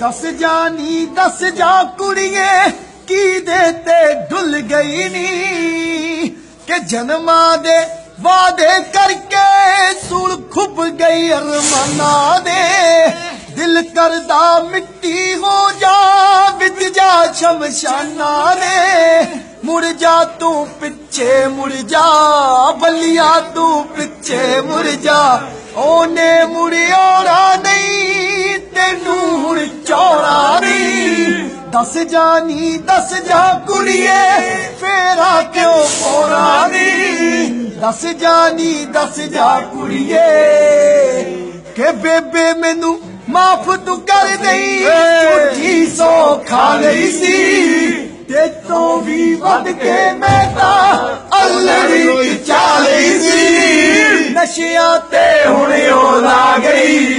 ਦੱਸ ਜਾ ਨੀ ਦੱਸ ਜਾ ਕੁੜੀਏ, ਕੀ ਦੇ ਤੇ ਡੁੱਲ ਗਈ ਨੀ? ਕਿ ਜਨਮਾਂ ਦੇ ਵਾਦੇ ਕਰਕੇ ਸੂਲ ਖੁੱਬ ਗਈ ਅਰਮਾਨਾਂ ਦੇ। ਦਿਲ ਕਰਦਾ ਮਿੱਟੀ ਹੋ ਜਾ ਵਿਦ ਜਾ ਸ਼ਮਸ਼ਾਨਾਂ ਦੇ। ਮੁੜ ਜਾ ਤੂੰ ਪਿੱਛੇ, ਮੁੜ ਜਾ ਬੱਲੀਆ ਤੂੰ ਪਿੱਛੇ, ਮੁੜ ਜਾ। ਉਹਨੇ ਮੁੜਿਆਉਣਾ ਦੱਸ ਜਾਨੀ ਦੱਸ ਜਾ ਕੁੜੀਏ ਫੇਰਾ ਕਿਉਂ ਪੋਣਾ ਨਹੀਂ ਦੱਸ ਜਾਨੀ ਦੱਸ ਜਾ ਕੁੜੀਏ ਕਿ ਬੇਬੇ ਮੈਨੂੰ ਮਾਫ ਤੂੰ ਕਰ ਦੇਈ। ਝੂਠੀ ਸੋ ਖਾ ਲਈ ਸੀ। ਤੇ ਤੋਂ ਵੀ ਵੱਧ ਕੇ ਮੈਂ ਤਾਂ ਅਲੜੀ ਚਾ ਲਈ ਸੀ। ਨਸ਼ਿਆਂ ਤੇ ਹੁਣ ਉਹ ਲਾ ਗਈ।